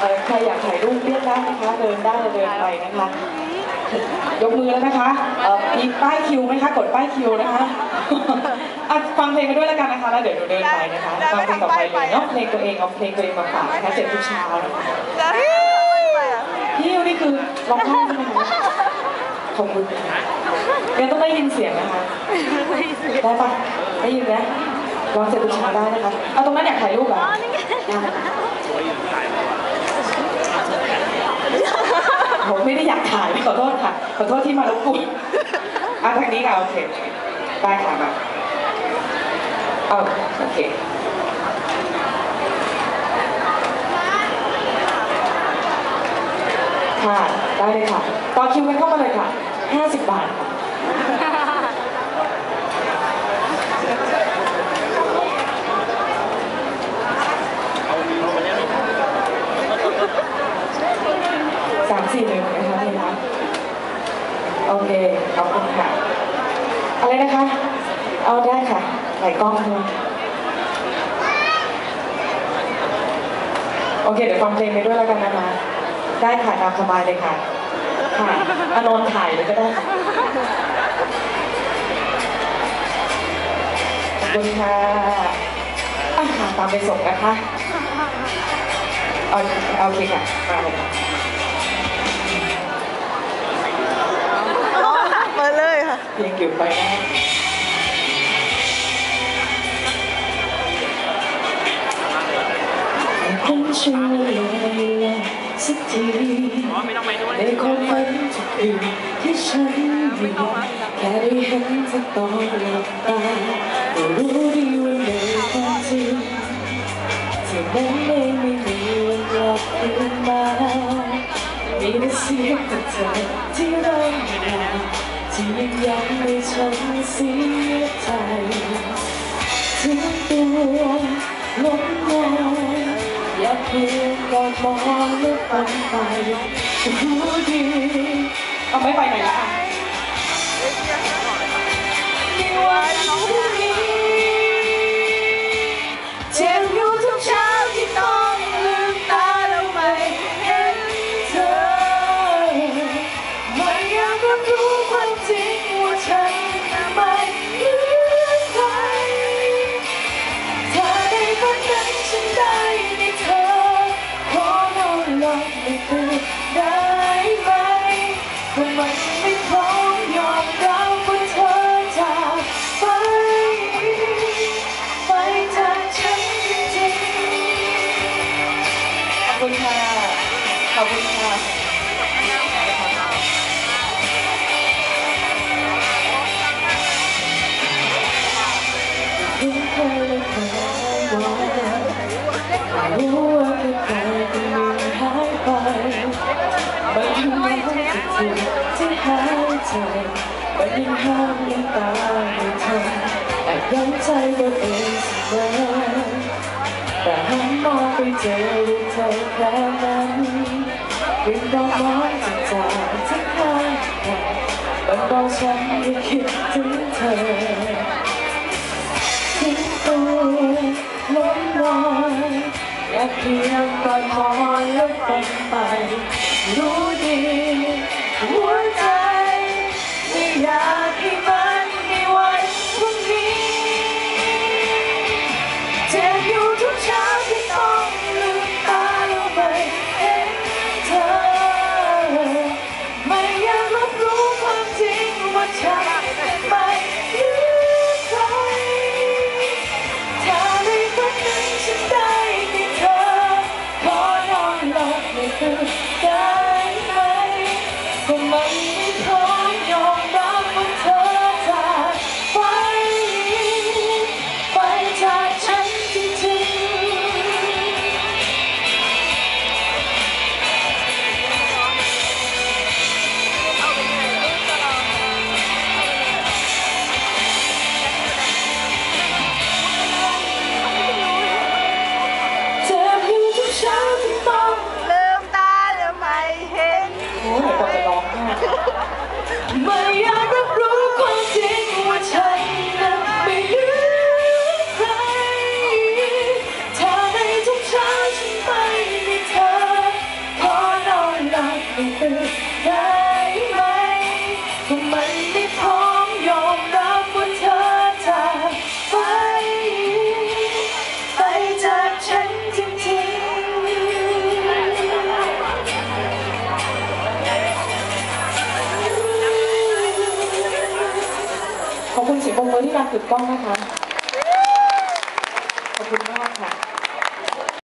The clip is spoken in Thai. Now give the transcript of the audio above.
เอ่อใครอยากถ่ายรูปเรียกได้นะคะ เดินได้เดินไปนะคะ ยกมือแล้วนะคะเอ่อมีป้ายคิวไหมคะ กดป้ายคิวนะคะอะฟังเพลงไปด้วยแล้วกันนะคะแล้วเดี๋ยวหนูเดินไปนะคะฟังเพลงต่อไปเลยเนาะเพลงตัวเองเอาเพลงตัวเองมาฝากนะคะเจ็บทุกเช้านะคะจะให้ไปอะพี่นี่คือร้องไห้ใช่ไหมคะขอบคุณค่ะยังต้องได้ยินเสียงนะคะได้ปะได้ยินไหมร้องเจ็บทุกเช้าได้นะคะเอาตรงนั้นอยากถ่ายรูปเหรอได้ ผมไม่ได้อยากถ่ายขอโทษค่ะ ขอโทษที่มารบกวนอะทางนี้ค่ะโอเคได้ค่ะมาเอาโอเคค่ะ ได้เลยค่ะ ต่อคิวกันเข้ามาเลยค่ะ 50 บาทค่ะ สี่หนึ่งนะคะนี่นะโอเคขอบคุณค่ะอะไรนะคะ เอาได้ค่ะไหลกล้องใช่ไหมโอเคเดี๋ยวฟังเพลงไปด้วยแล้วกันนะคะได้ค่ะตามสบายเลยค่ะค่ะอานนท์ถ่ายเลยก็ได้ค่ะขอบคุณค่ะอะตามไปส่งนะคะ เอาโอเคค่ะมาเลยค่ะ เพียงอยู่ไปนะให้คนช่วยเลือสักทีในความฝันทุกคืนที่ฉันมีแค่ได้เห็นเธอตอนหลับตาก็รู้ดีว่าในความจริงเธอนั้นไม่มีวันกลับคืนมามีแต่เสียงแต่เธอที่ร้องไห้ ที่ยังย้ำให้ฉันเสียใจถึงตัวล้มลงอย่าเพียงกอดมองและฝันไปรู้ดีเอาไม่ไปไหนละอะ ขอบคุณค่ะรู้เคยและเคยว่ารู้ว่าเคยเคยเป็นหนึ่งหายไปไม่รู้ว่าจะถูกที่หายใจไม่ยังห้ามน้ำตาไม่ทันแต่ย้ำใจตัวเองเสมอแต่หันมองไปเจอ ดอกไม้จะจากที่ข้างกันมันบอกฉันไม่คิดถึงเธอทิ้งตัวล้มลอยอยากเพียงกอดหมอนแล้วฝันไป รู้ดีหัวใจไม่อยากให้มันมีวันพรุ่งนี้เจ็บอยู่ มือที่การถูกต้องนะคะ